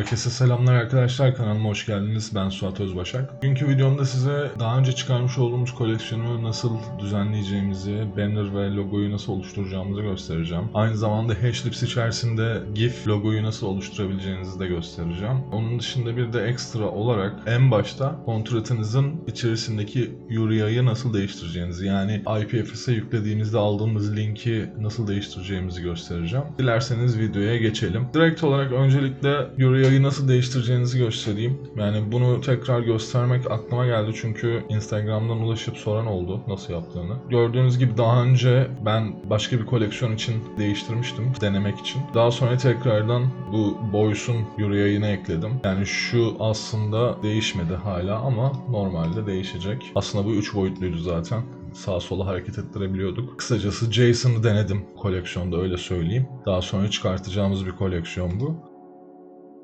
Herkese selamlar arkadaşlar kanalıma hoş geldiniz. Ben Suat Özbaşak. Bugünkü videomda size daha önce çıkarmış olduğumuz koleksiyonu nasıl düzenleyeceğimizi, banner ve logoyu nasıl oluşturacağımızı göstereceğim. Aynı zamanda Hashlips içerisinde GIF logoyu nasıl oluşturabileceğinizi de göstereceğim. Onun dışında bir de ekstra olarak en başta kontratınızın içerisindeki URI'yi nasıl değiştireceğinizi yani IPFS'e yüklediğimizde aldığımız linki nasıl değiştireceğimizi göstereceğim. Dilerseniz videoya geçelim. Direkt olarak öncelikle URI'yi nasıl değiştireceğinizi göstereyim. Yani bunu tekrar göstermek aklıma geldi çünkü Instagram'dan ulaşıp soran oldu nasıl yaptığını. Gördüğünüz gibi daha önce ben başka bir koleksiyon için değiştirmiştim denemek için. Daha sonra tekrardan bu Boys'un URI'ini ekledim. Yani şu aslında değişmedi hala ama normalde değişecek. Aslında bu 3 boyutluydu zaten sağa sola hareket ettirebiliyorduk. Kısacası Jason'ı denedim koleksiyonda öyle söyleyeyim. Daha sonra çıkartacağımız bir koleksiyon bu.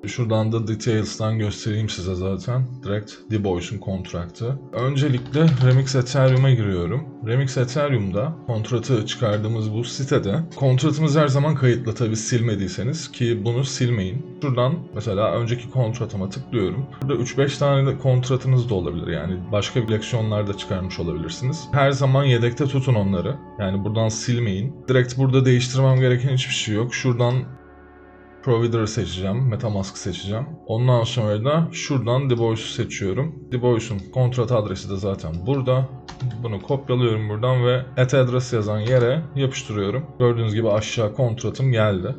Şuradan da Details'tan göstereyim size zaten. Direkt The Boys'un kontraktı. Öncelikle Remix Ethereum'a giriyorum. Remix Ethereum'da kontratı çıkardığımız bu sitede kontratımız her zaman kayıtlı tabi silmediyseniz ki bunu silmeyin. Şuradan mesela önceki kontratıma tıklıyorum. Burada 3-5 tane de kontratınız da olabilir yani başka koleksiyonlarda çıkarmış olabilirsiniz. Her zaman yedekte tutun onları. Yani buradan silmeyin. Direkt burada değiştirmem gereken hiçbir şey yok. Şuradan Provider'ı seçeceğim. Metamask seçeceğim. Ondan sonra da şuradan Devoice'u seçiyorum. Devoice'un kontrat adresi de zaten burada. Bunu kopyalıyorum buradan ve at address yazan yere yapıştırıyorum. Gördüğünüz gibi aşağı kontratım geldi.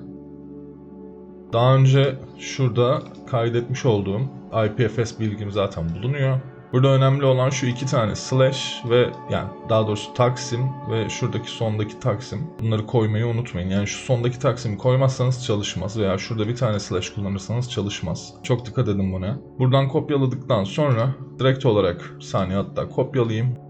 Daha önce şurada kaydetmiş olduğum IPFS bilgim zaten bulunuyor. Burada önemli olan şu iki tane slash ve yani daha doğrusu taksim ve şuradaki sondaki taksim. Bunları koymayı unutmayın. Yani şu sondaki taksimi koymazsanız çalışmaz veya şurada bir tane slash kullanırsanız çalışmaz. Çok dikkat edin buna. Buradan kopyaladıktan sonra direkt olarak saniye hatta kopyalayayım.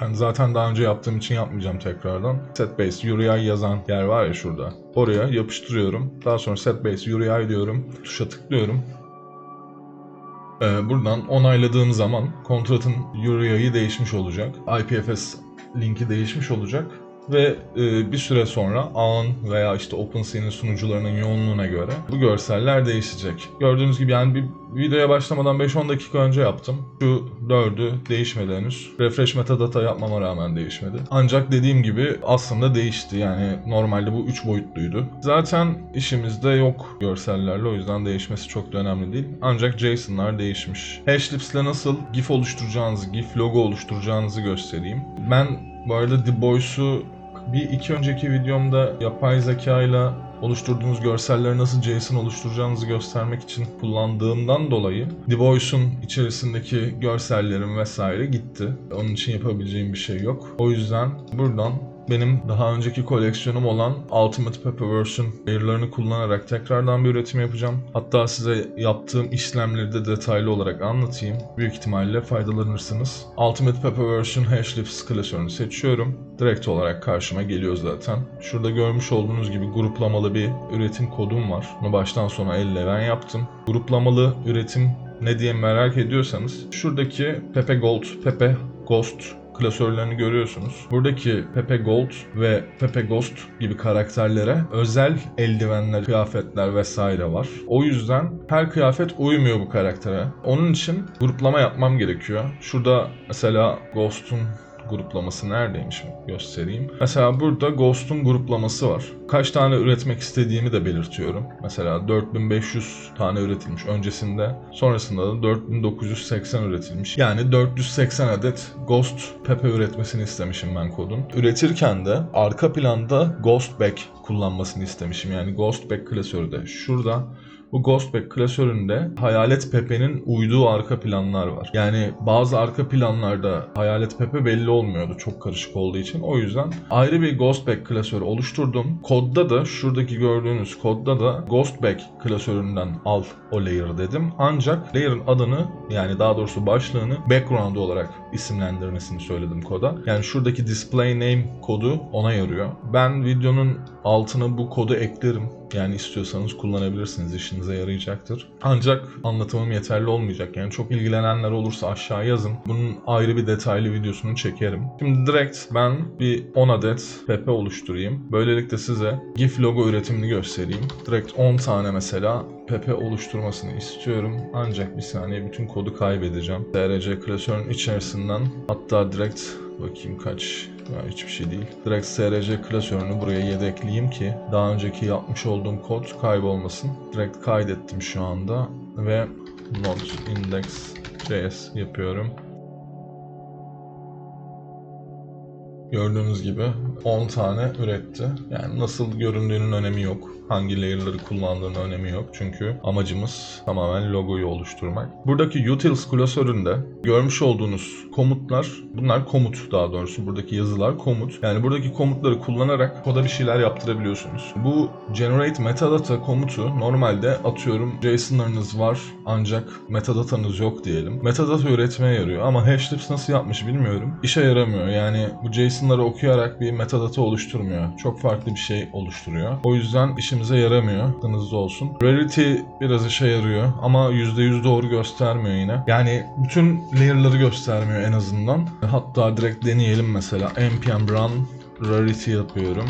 Ben zaten daha önce yaptığım için yapmayacağım tekrardan. Set base URI yazan yer var ya şurada. Oraya yapıştırıyorum. Daha sonra set base URI diyorum. Tuşa tıklıyorum. Ee, buradan onayladığım zaman kontratın URI'yi değişmiş olacak. IPFS linki değişmiş olacak ve e, bir süre sonra ağın veya işte OpenSea'nin sunucularının yoğunluğuna göre bu görseller değişecek. Gördüğünüz gibi yani bir videoya başlamadan 5-10 dakika önce yaptım. Şu 4'ü değişmedi henüz. Refresh metadata yapmama rağmen değişmedi. Ancak dediğim gibi aslında değişti. Yani normalde bu 3 boyutluydu. Zaten işimizde yok görsellerle o yüzden değişmesi çok da önemli değil. Ancak JSON'lar değişmiş. Hashlips'le nasıl GIF oluşturacağınızı, GIF logo oluşturacağınızı göstereyim. Ben bu arada The Boys'u bir iki önceki videomda yapay zeka ile oluşturduğunuz görselleri nasıl JSON oluşturacağınızı göstermek için kullandığımdan dolayı The Voice'un içerisindeki görsellerim vesaire gitti. Onun için yapabileceğim bir şey yok. O yüzden buradan benim daha önceki koleksiyonum olan Ultimate Pepperverse'ün layer'larını kullanarak tekrardan bir üretim yapacağım. Hatta size yaptığım işlemleri de detaylı olarak anlatayım. Büyük ihtimalle faydalanırsınız. Ultimate Pepperverse'ün Hashlips klasörünü seçiyorum. Direkt olarak karşıma geliyor zaten. Şurada görmüş olduğunuz gibi gruplamalı bir üretim kodum var. Bunu baştan sona elle ben yaptım. Gruplamalı üretim ne diye merak ediyorsanız şuradaki Pepe Gold, Pepe Ghost klasörlerini görüyorsunuz. Buradaki Pepe Gold ve Pepe Ghost gibi karakterlere özel eldivenler, kıyafetler vesaire var. O yüzden her kıyafet uymuyor bu karaktere. Onun için gruplama yapmam gerekiyor. Şurada mesela Ghost'un gruplaması neredeymiş göstereyim. Mesela burada Ghost'un gruplaması var. Kaç tane üretmek istediğimi de belirtiyorum. Mesela 4500 tane üretilmiş öncesinde. Sonrasında da 4980 üretilmiş. Yani 480 adet Ghost Pepe üretmesini istemişim ben kodun. Üretirken de arka planda Ghost Back kullanmasını istemişim. Yani Ghost Back klasörü de şurada. Bu Ghostback klasöründe Hayalet Pepe'nin uyduğu arka planlar var. Yani bazı arka planlarda Hayalet Pepe belli olmuyordu çok karışık olduğu için. O yüzden ayrı bir Ghostback klasörü oluşturdum. Kodda da şuradaki gördüğünüz kodda da Ghostback klasöründen al o layer dedim. Ancak layer'ın adını yani daha doğrusu başlığını background olarak isimlendirmesini söyledim koda. Yani şuradaki display name kodu ona yarıyor. Ben videonun altına bu kodu eklerim. Yani istiyorsanız kullanabilirsiniz işinize yarayacaktır. Ancak anlatımım yeterli olmayacak. Yani çok ilgilenenler olursa aşağı yazın. Bunun ayrı bir detaylı videosunu çekerim. Şimdi direkt ben bir 10 adet Pepe oluşturayım. Böylelikle size GIF logo üretimini göstereyim. Direkt 10 tane mesela Pepe oluşturmasını istiyorum. Ancak bir saniye bütün kodu kaybedeceğim. DRC klasörün içerisinden hatta direkt bakayım kaç ya hiçbir şey değil. Direkt SRC klasörünü buraya yedekleyeyim ki daha önceki yapmış olduğum kod kaybolmasın. Direkt kaydettim şu anda ve node index.js yapıyorum. Gördüğünüz gibi 10 tane üretti. Yani nasıl göründüğünün önemi yok. Hangi layer'ları kullandığının önemi yok. Çünkü amacımız tamamen logoyu oluşturmak. Buradaki utils klasöründe görmüş olduğunuz komutlar, bunlar komut daha doğrusu. Buradaki yazılar komut. Yani buradaki komutları kullanarak koda bir şeyler yaptırabiliyorsunuz. Bu generate metadata komutu normalde atıyorum JSON'larınız var ancak metadatanız yok diyelim. Metadata üretmeye yarıyor ama Hashlips nasıl yapmış bilmiyorum. İşe yaramıyor. Yani bu JSON'ları okuyarak bir metadata oluşturmuyor. Çok farklı bir şey oluşturuyor. O yüzden işimize yaramıyor. Aklınızda olsun. Rarity biraz işe yarıyor ama %100 doğru göstermiyor yine. Yani bütün layer'ları göstermiyor en azından. Hatta direkt deneyelim mesela. npm run rarity yapıyorum.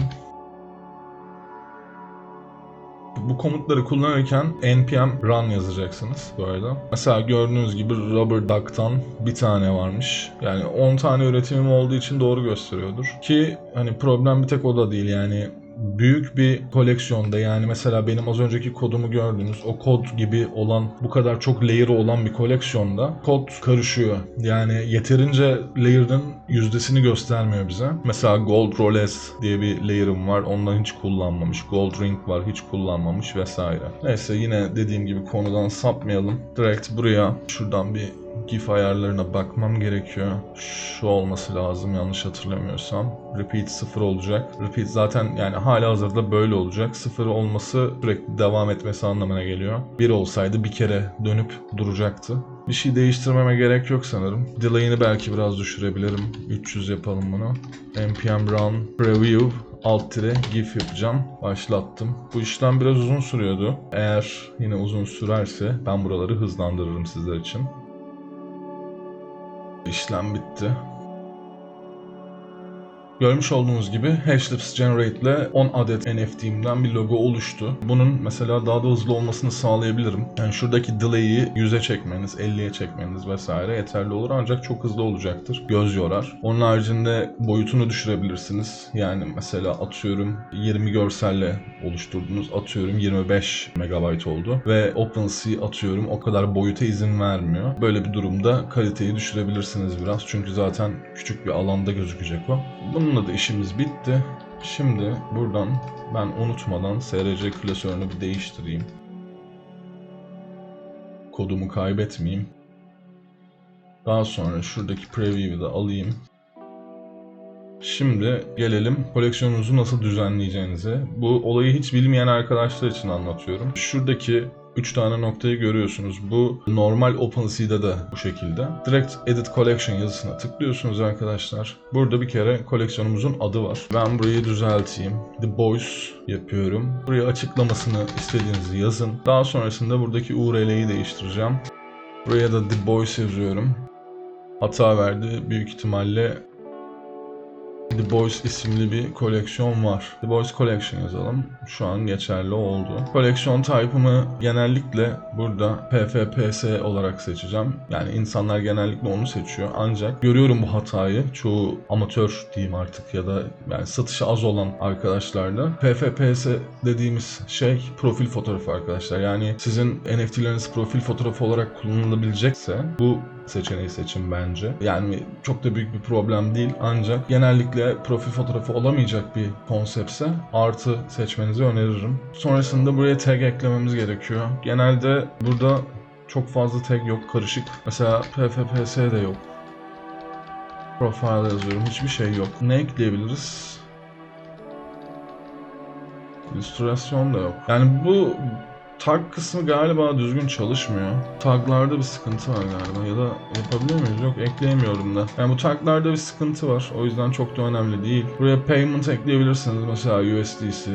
Bu komutları kullanırken npm run yazacaksınız bu arada. Mesela gördüğünüz gibi rubber duck'tan bir tane varmış. Yani 10 tane üretimim olduğu için doğru gösteriyordur. Ki hani problem bir tek o da değil yani büyük bir koleksiyonda yani mesela benim az önceki kodumu gördüğünüz o kod gibi olan bu kadar çok layer'ı olan bir koleksiyonda kod karışıyor. Yani yeterince layer'ın yüzdesini göstermiyor bize. Mesela Gold Rolles diye bir layer'ım var. Ondan hiç kullanmamış. Gold Ring var. Hiç kullanmamış vesaire. Neyse yine dediğim gibi konudan sapmayalım. Direkt buraya şuradan bir GIF ayarlarına bakmam gerekiyor. Şu olması lazım yanlış hatırlamıyorsam. Repeat 0 olacak. Repeat zaten yani hala hazırda böyle olacak. 0 olması sürekli devam etmesi anlamına geliyor. 1 olsaydı bir kere dönüp duracaktı. Bir şey değiştirmeme gerek yok sanırım. Delay'ini belki biraz düşürebilirim. 300 yapalım bunu. npm run preview alt tire gif yapacağım. Başlattım. Bu işlem biraz uzun sürüyordu. Eğer yine uzun sürerse ben buraları hızlandırırım sizler için. İşlem bitti. Görmüş olduğunuz gibi Hashlips Generate ile 10 adet NFT'imden bir logo oluştu. Bunun mesela daha da hızlı olmasını sağlayabilirim. Yani şuradaki delay'i 100'e çekmeniz, 50'ye çekmeniz vesaire yeterli olur ancak çok hızlı olacaktır. Göz yorar. Onun haricinde boyutunu düşürebilirsiniz. Yani mesela atıyorum 20 görselle oluşturdunuz. Atıyorum 25 MB oldu. Ve OpenSea atıyorum o kadar boyuta izin vermiyor. Böyle bir durumda kaliteyi düşürebilirsiniz biraz. Çünkü zaten küçük bir alanda gözükecek o. Bununla da işimiz bitti. Şimdi buradan ben unutmadan SRC klasörünü bir değiştireyim. Kodumu kaybetmeyeyim. Daha sonra şuradaki preview'u da alayım. Şimdi gelelim koleksiyonunuzu nasıl düzenleyeceğinize. Bu olayı hiç bilmeyen arkadaşlar için anlatıyorum. Şuradaki 3 tane noktayı görüyorsunuz. Bu normal OpenSea'de de bu şekilde. Direkt Edit Collection yazısına tıklıyorsunuz arkadaşlar. Burada bir kere koleksiyonumuzun adı var. Ben burayı düzelteyim. The Boys yapıyorum. Buraya açıklamasını istediğinizi yazın. Daha sonrasında buradaki URL'yi değiştireceğim. Buraya da The Boys yazıyorum. Hata verdi. Büyük ihtimalle The Boys isimli bir koleksiyon var. The Boys Collection yazalım. Şu an geçerli oldu. Koleksiyon type'ımı genellikle burada PFPS olarak seçeceğim. Yani insanlar genellikle onu seçiyor. Ancak görüyorum bu hatayı. Çoğu amatör diyeyim artık ya da yani satışı az olan arkadaşlarda. PFPS dediğimiz şey profil fotoğrafı arkadaşlar. Yani sizin NFT'leriniz profil fotoğrafı olarak kullanılabilecekse bu seçeneği seçin bence. Yani çok da büyük bir problem değil ancak genellikle profil fotoğrafı olamayacak bir konseptse artı seçmenizi öneririm. Sonrasında buraya tag eklememiz gerekiyor. Genelde burada çok fazla tag yok karışık. Mesela PFPS de yok. Profile yazıyorum hiçbir şey yok. Ne ekleyebiliriz? İllüstrasyon da yok. Yani bu tag kısmı galiba düzgün çalışmıyor. Taglarda bir sıkıntı var galiba ya da yapabiliyor muyuz? Yok ekleyemiyorum da. Yani bu taglarda bir sıkıntı var. O yüzden çok da önemli değil. Buraya payment ekleyebilirsiniz. Mesela USDC,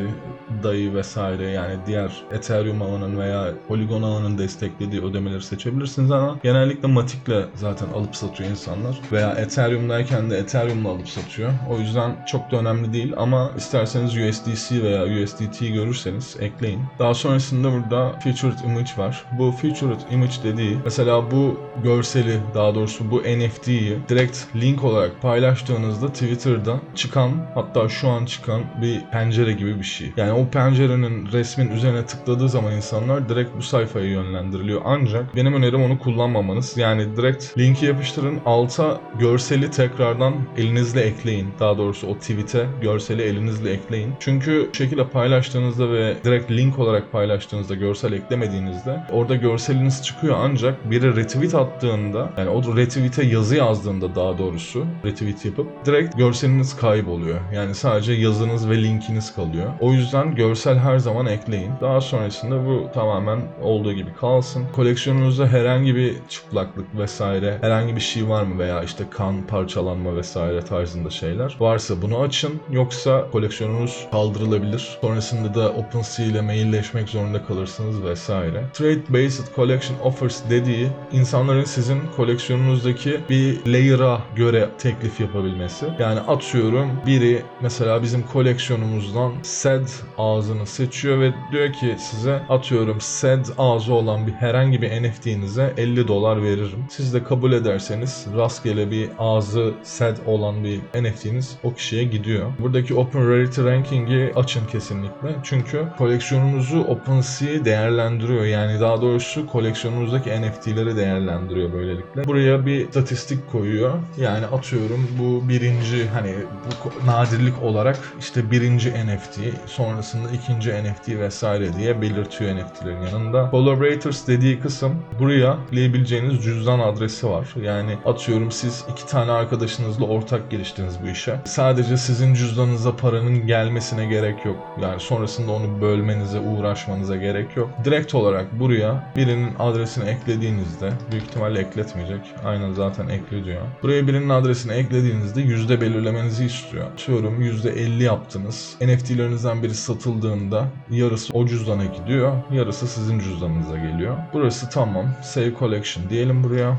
DAI vesaire yani diğer Ethereum ağının veya Polygon ağının desteklediği ödemeleri seçebilirsiniz ama genellikle Matic'le zaten alıp satıyor insanlar. Veya Ethereum'dayken de Ethereum'la alıp satıyor. O yüzden çok da önemli değil ama isterseniz USDC veya USDT görürseniz ekleyin. Daha sonrasında burada burada featured image var. Bu featured image dediği mesela bu görseli daha doğrusu bu NFT'yi direkt link olarak paylaştığınızda Twitter'da çıkan hatta şu an çıkan bir pencere gibi bir şey. Yani o pencerenin resmin üzerine tıkladığı zaman insanlar direkt bu sayfaya yönlendiriliyor. Ancak benim önerim onu kullanmamanız. Yani direkt linki yapıştırın alta görseli tekrardan elinizle ekleyin. Daha doğrusu o tweet'e görseli elinizle ekleyin. Çünkü şekilde paylaştığınızda ve direkt link olarak paylaştığınızda görsel eklemediğinizde orada görseliniz çıkıyor ancak biri retweet attığında yani o retweet'e yazı yazdığında daha doğrusu retweet yapıp direkt görseliniz kayboluyor. Yani sadece yazınız ve linkiniz kalıyor. O yüzden görsel her zaman ekleyin. Daha sonrasında bu tamamen olduğu gibi kalsın. Koleksiyonunuzda herhangi bir çıplaklık vesaire herhangi bir şey var mı veya işte kan parçalanma vesaire tarzında şeyler varsa bunu açın. Yoksa koleksiyonunuz kaldırılabilir. Sonrasında da OpenSea ile mailleşmek zorunda kalırsınız vesaire. Trade Based Collection Offers dediği insanların sizin koleksiyonunuzdaki bir layer'a göre teklif yapabilmesi. Yani atıyorum biri mesela bizim koleksiyonumuzdan SED ağzını seçiyor ve diyor ki size atıyorum SED ağzı olan bir herhangi bir NFT'nize 50 dolar veririm. Siz de kabul ederseniz rastgele bir ağzı SED olan bir NFT'niz o kişiye gidiyor. Buradaki Open Rarity Ranking'i açın kesinlikle. Çünkü koleksiyonunuzu OpenSea değerlendiriyor. Yani daha doğrusu koleksiyonunuzdaki NFT'leri değerlendiriyor böylelikle. Buraya bir statistik koyuyor. Yani atıyorum bu birinci hani bu nadirlik olarak işte birinci NFT, sonrasında ikinci NFT vesaire diye belirtiyor NFT'lerin yanında. Collaborators dediği kısım buraya ekleyebileceğiniz cüzdan adresi var. Yani atıyorum siz iki tane arkadaşınızla ortak giriştiniz bu işe. Sadece sizin cüzdanınıza paranın gelmesine gerek yok. Yani sonrasında onu bölmenize, uğraşmanıza gerek yok. Direkt olarak buraya birinin adresini eklediğinizde büyük ihtimalle ekletmeyecek. Aynen zaten ekle diyor. Buraya birinin adresini eklediğinizde yüzde belirlemenizi istiyor. Atıyorum yüzde 50 yaptınız. NFT'lerinizden biri satıldığında yarısı o cüzdana gidiyor. Yarısı sizin cüzdanınıza geliyor. Burası tamam. Save Collection diyelim buraya.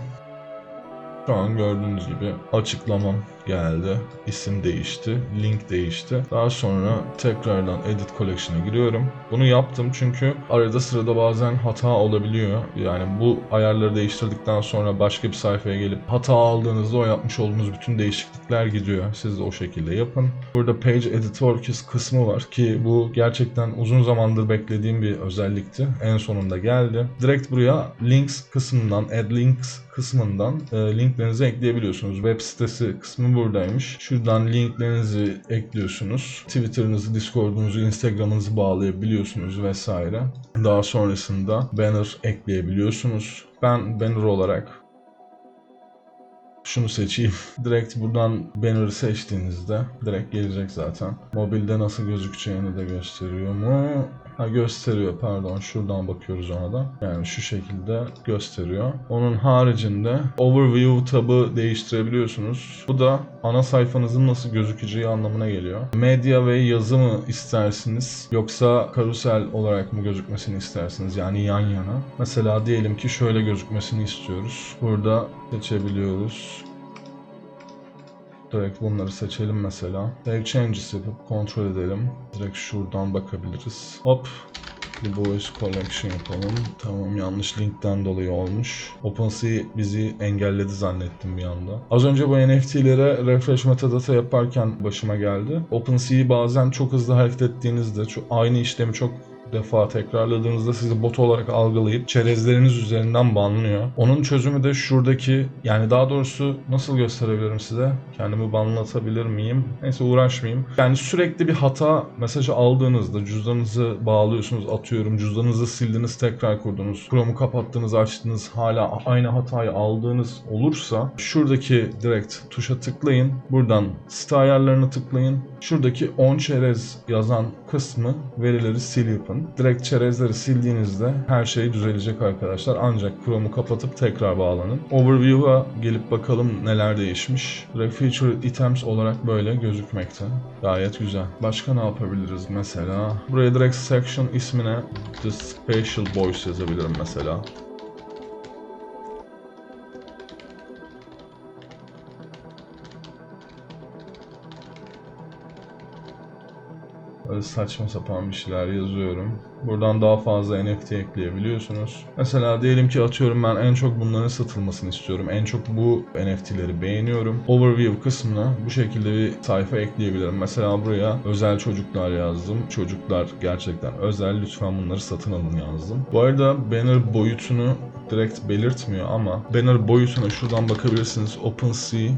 Şu an gördüğünüz gibi açıklamam geldi. İsim değişti. Link değişti. Daha sonra tekrardan Edit Collection'a giriyorum. Bunu yaptım çünkü arada sırada bazen hata olabiliyor. Yani bu ayarları değiştirdikten sonra başka bir sayfaya gelip hata aldığınızda o yapmış olduğunuz bütün değişiklikler gidiyor. Siz de o şekilde yapın. Burada Page Editor kısmı var ki bu gerçekten uzun zamandır beklediğim bir özellikti. En sonunda geldi. Direkt buraya Links kısmından, Add Links kısmından e, linklerinizi ekleyebiliyorsunuz. Web sitesi kısmı buradaymış. Şuradan linklerinizi ekliyorsunuz. Twitter'ınızı, Discord'unuzu, Instagram'ınızı bağlayabiliyorsunuz vesaire. Daha sonrasında banner ekleyebiliyorsunuz. Ben banner olarak şunu seçeyim. Direkt buradan banner'ı seçtiğinizde direkt gelecek zaten. Mobilde nasıl gözükeceğini de gösteriyor mu? Ha gösteriyor pardon şuradan bakıyoruz ona da. Yani şu şekilde gösteriyor. Onun haricinde overview tabı değiştirebiliyorsunuz. Bu da ana sayfanızın nasıl gözükeceği anlamına geliyor. Medya ve yazı mı istersiniz yoksa karusel olarak mı gözükmesini istersiniz yani yan yana. Mesela diyelim ki şöyle gözükmesini istiyoruz. Burada seçebiliyoruz. Direkt bunları seçelim mesela. Save changes yapıp kontrol edelim. Direkt şuradan bakabiliriz. Hop. The Boys Collection yapalım. Tamam yanlış linkten dolayı olmuş. OpenSea bizi engelledi zannettim bir anda. Az önce bu NFT'lere refresh metadata yaparken başıma geldi. OpenSea'yi bazen çok hızlı hareket ettiğinizde aynı işlemi çok defa tekrarladığınızda sizi bot olarak algılayıp çerezleriniz üzerinden banlıyor. Onun çözümü de şuradaki yani daha doğrusu nasıl gösterebilirim size? Kendimi banlatabilir miyim? Neyse uğraşmayayım. Yani sürekli bir hata mesajı aldığınızda cüzdanınızı bağlıyorsunuz atıyorum cüzdanınızı sildiniz tekrar kurdunuz. Chrome'u kapattınız açtınız hala aynı hatayı aldığınız olursa şuradaki direkt tuşa tıklayın. Buradan site ayarlarını tıklayın. Şuradaki on çerez yazan kısmı verileri sil yapın. Direkt çerezleri sildiğinizde her şey düzelecek arkadaşlar. Ancak Chrome'u kapatıp tekrar bağlanın. Overview'a gelip bakalım neler değişmiş. Direkt Items olarak böyle gözükmekte. Gayet güzel. Başka ne yapabiliriz mesela? Buraya direkt section ismine The Special Boys yazabilirim mesela. Böyle saçma sapan bir şeyler yazıyorum. Buradan daha fazla NFT ekleyebiliyorsunuz. Mesela diyelim ki atıyorum ben en çok bunların satılmasını istiyorum. En çok bu NFT'leri beğeniyorum. Overview kısmına bu şekilde bir sayfa ekleyebilirim. Mesela buraya özel çocuklar yazdım. Çocuklar gerçekten özel. Lütfen bunları satın alın yazdım. Bu arada banner boyutunu direkt belirtmiyor ama banner boyutuna şuradan bakabilirsiniz. OpenSea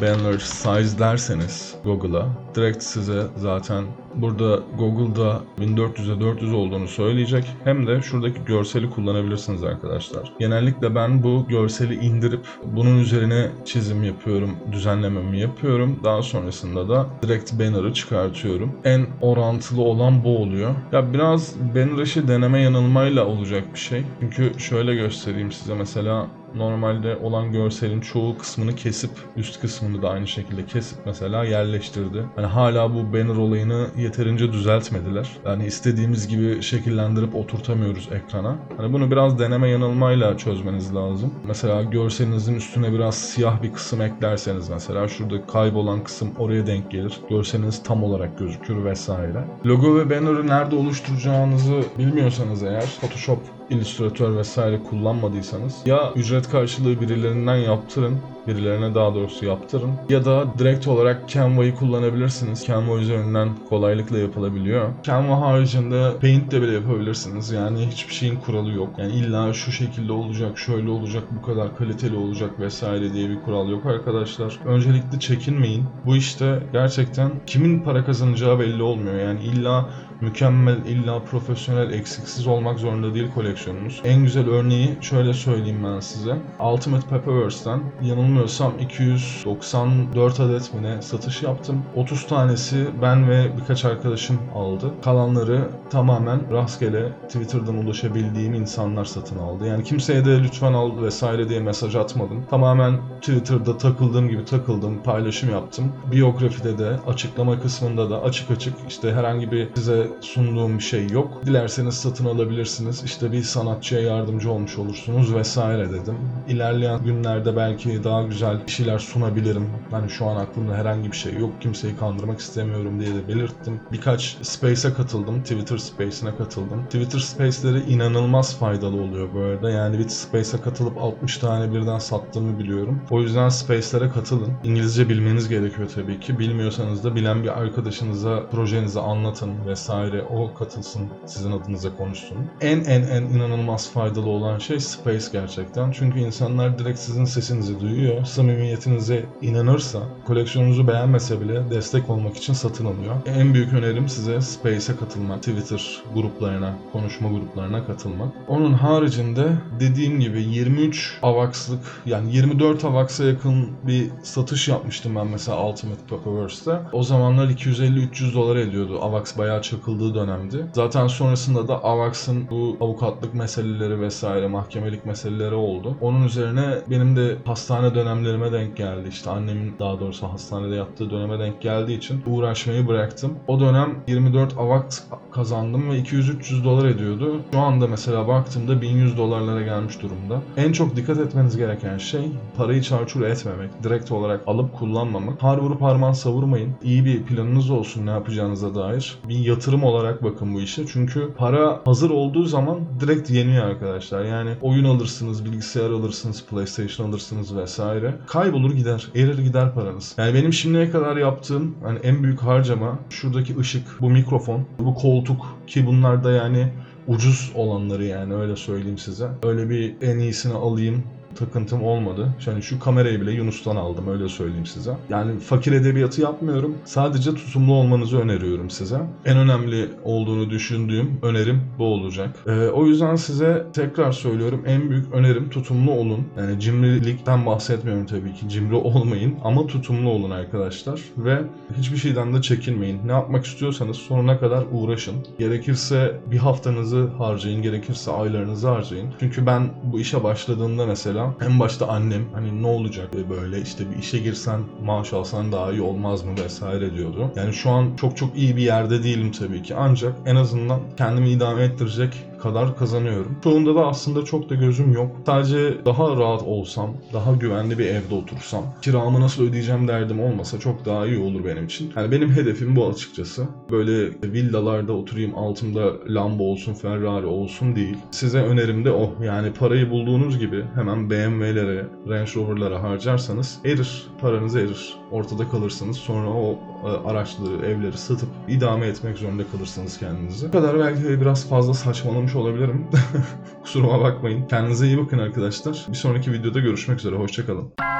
banner size derseniz Google'a direkt size zaten burada Google'da 1400'e 400 olduğunu söyleyecek. Hem de şuradaki görseli kullanabilirsiniz arkadaşlar. Genellikle ben bu görseli indirip bunun üzerine çizim yapıyorum, düzenlememi yapıyorum. Daha sonrasında da direkt banner'ı çıkartıyorum. En orantılı olan bu oluyor. Ya biraz banner işi deneme yanılmayla olacak bir şey. Çünkü şöyle göstereyim size mesela normalde olan görselin çoğu kısmını kesip üst kısmını da aynı şekilde kesip mesela yerleştirdi. Hani hala bu banner olayını yeterince düzeltmediler. Yani istediğimiz gibi şekillendirip oturtamıyoruz ekrana. Hani bunu biraz deneme yanılmayla çözmeniz lazım. Mesela görselinizin üstüne biraz siyah bir kısım eklerseniz mesela şurada kaybolan kısım oraya denk gelir. Görseliniz tam olarak gözükür vesaire. Logo ve banner'ı nerede oluşturacağınızı bilmiyorsanız eğer Photoshop illüstratör vesaire kullanmadıysanız ya ücret karşılığı birilerinden yaptırın birilerine daha doğrusu yaptırın ya da direkt olarak Canva'yı kullanabilirsiniz. Canva üzerinden kolaylıkla yapılabiliyor. Canva haricinde Paint'te bile yapabilirsiniz. Yani hiçbir şeyin kuralı yok. Yani illa şu şekilde olacak, şöyle olacak, bu kadar kaliteli olacak vesaire diye bir kural yok arkadaşlar. Öncelikle çekinmeyin. Bu işte gerçekten kimin para kazanacağı belli olmuyor. Yani illa mükemmel, illa profesyonel, eksiksiz olmak zorunda değil koleksiyonunuz. En güzel örneği şöyle söyleyeyim ben size. Ultimate Paperverse'den yanılmıyorsam 294 adet mi ne satış yaptım. 30 tanesi ben ve birkaç arkadaşım aldı. Kalanları tamamen rastgele Twitter'dan ulaşabildiğim insanlar satın aldı. Yani kimseye de lütfen al vesaire diye mesaj atmadım. Tamamen Twitter'da takıldığım gibi takıldım, paylaşım yaptım. Biyografide de, açıklama kısmında da açık açık işte herhangi bir size sunduğum bir şey yok. Dilerseniz satın alabilirsiniz. İşte bir sanatçıya yardımcı olmuş olursunuz vesaire dedim. İlerleyen günlerde belki daha güzel şeyler sunabilirim. Hani şu an aklımda herhangi bir şey yok. Kimseyi kandırmak istemiyorum diye de belirttim. Birkaç Space'e katıldım. Twitter Space'ine katıldım. Twitter Space'leri inanılmaz faydalı oluyor bu arada. Yani bir Space'e katılıp 60 tane birden sattığımı biliyorum. O yüzden Space'lere katılın. İngilizce bilmeniz gerekiyor tabii ki. Bilmiyorsanız da bilen bir arkadaşınıza projenizi anlatın vesaire. O katılsın sizin adınıza konuşsun. En en en inanılmaz faydalı olan şey Space gerçekten. Çünkü insanlar direkt sizin sesinizi duyuyor. Samimiyetinize inanırsa, koleksiyonunuzu beğenmese bile destek olmak için satın alıyor. En büyük önerim size Space'e katılmak. Twitter gruplarına, konuşma gruplarına katılmak. Onun haricinde dediğim gibi 23 avakslık yani 24 avaksa yakın bir satış yapmıştım ben mesela Ultimate Paperverse'de. O zamanlar 250-300 dolar ediyordu. Avax bayağı çakıldığı dönemdi. Zaten sonrasında da Avax'ın bu avukatlık meseleleri vesaire mahkemelik meseleleri oldu. Onun üzerine benim de hastane dönemlerime denk geldi. İşte annemin daha doğrusu hastanede yattığı döneme denk geldiği için uğraşmayı bıraktım. O dönem 24 Avax kazandım ve 200-300 dolar ediyordu. Şu anda mesela baktığımda 1100 dolarlara gelmiş durumda. En çok dikkat etmeniz gereken şey parayı çarçur etmemek. Direkt olarak alıp kullanmamak. Har vurup harman savurmayın. İyi bir planınız olsun ne yapacağınıza dair. Bir yatırım olarak bakın bu işe. Çünkü para hazır olduğu zaman direkt yeniyor arkadaşlar. Yani oyun alırsınız, bilgisayar alırsınız, PlayStation alırsınız vesaire. Kaybolur gider. Erir gider paranız. Yani benim şimdiye kadar yaptığım hani en büyük harcama şuradaki ışık, bu mikrofon, bu koltuk ki bunlar da yani ucuz olanları yani öyle söyleyeyim size. Öyle bir en iyisini alayım takıntım olmadı. Yani şu kamerayı bile Yunus'tan aldım öyle söyleyeyim size. Yani fakir edebiyatı yapmıyorum. Sadece tutumlu olmanızı öneriyorum size. En önemli olduğunu düşündüğüm önerim bu olacak. Ee, o yüzden size tekrar söylüyorum en büyük önerim tutumlu olun. Yani cimrilikten bahsetmiyorum tabii ki. Cimri olmayın ama tutumlu olun arkadaşlar. Ve hiçbir şeyden de çekinmeyin. Ne yapmak istiyorsanız sonuna kadar uğraşın. Gerekirse bir haftanızı harcayın, gerekirse aylarınızı harcayın. Çünkü ben bu işe başladığımda mesela en başta annem hani ne olacak böyle? İşte bir işe girsen maaş alsan daha iyi olmaz mı? vesaire diyordu. Yani şu an çok çok iyi bir yerde değilim tabii ki. Ancak en azından kendimi idame ettirecek kadar kazanıyorum. Çoğunda da aslında çok da gözüm yok. Sadece daha rahat olsam, daha güvenli bir evde otursam, kiramı nasıl ödeyeceğim derdim olmasa çok daha iyi olur benim için. Yani benim hedefim bu açıkçası. Böyle villalarda oturayım, altımda Lambo olsun, Ferrari olsun değil. Size önerim de o. Yani parayı bulduğunuz gibi hemen BMW'lere, Range Rover'lara harcarsanız erir. Paranız erir. Ortada kalırsınız. Sonra o araçları, evleri satıp idame etmek zorunda kalırsınız kendinizi. Bu kadar belki biraz fazla saçmalamış olabilirim. Kusuruma bakmayın. Kendinize iyi bakın arkadaşlar. Bir sonraki videoda görüşmek üzere. Hoşçakalın.